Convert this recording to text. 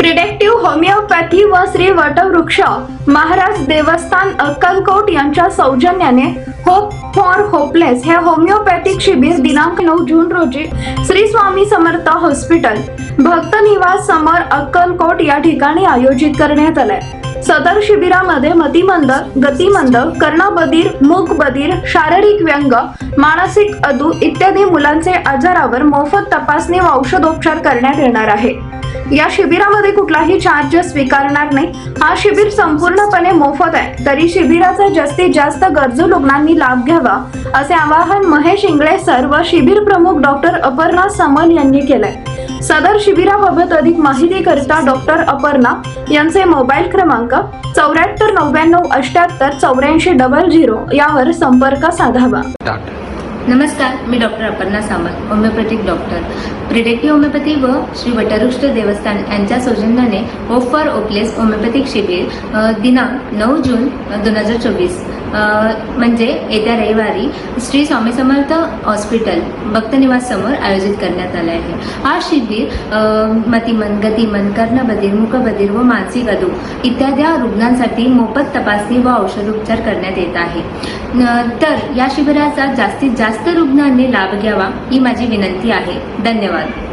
Homeopathy व श्री वटवृक्ष महाराज देवस्थान अक्कलकोट यांच्या सौजन्याने होप फॉर होपलेस हे होमिओपॅथिक शिबिर दिनांक नऊ जून रोजी श्री स्वामी समर्थ हॉस्पिटल भक्त निवास समोर अक्कलकोट या ठिकाणी आयोजित करण्यात आलंय. सदर शिबिरामध्ये मतिमंद गतिमंद कर्णबधीर मूकबधीर शारीरिक व्यंग मानसिक अदू इत्यादी मुलांचे आजारावर मोफत तपासणी व औषधोपचार करण्यात येणार आहे. या शिबिरामध्ये कुठलाही चार्ज स्वीकारणार नाही. हा शिबिर संपूर्णपणे मोफत आहे. तरी शिबिराचा जास्तीत जास्त गरजू रुग्णांनी लाभ घ्यावा असे आवाहन महेश इंगळे सर व शिबिर प्रमुख डॉक्टर अपर्णा समन यांनी केलंय. सदर शिबिराबाबत अधिक माहिती करता डॉक्टर अपर्णा यांचे मोबाईल क्रमांक चौऱ्याहत्तर नव्याण्णव अठ्याहत्तर चौऱ्याऐंशी डबल झिरो यावर संपर्क साधावा. नमस्कार मी doctor Aparna Samant homeopathic doctor. Predictive homeopathy व श्री वटवृष्ठ देवस्थान यांच्या सौजन्याने होप फॉर ओपलेस होमिओपॅथिक शिबिर दिनांक नऊ जून दोन हजार चोवीस. म्हणजे येत्या रविवारी श्री स्वामी समर्थ हॉस्पिटल भक्तनिवास समोर आयोजित करण्यात आले आहे. हा शिबिर मतिमन गतिमन कर्णबधीर मुखबधीर व मानसिक अधू इत्यादी रुग्णांसाठी मोफत तपासणी व औषधोपचार करण्यात येत आहे. न- तर या शिबिराचा जास्तीत जास्त रुग्णांनी लाभ घ्यावा ही माझी विनंती आहे. धन्यवाद.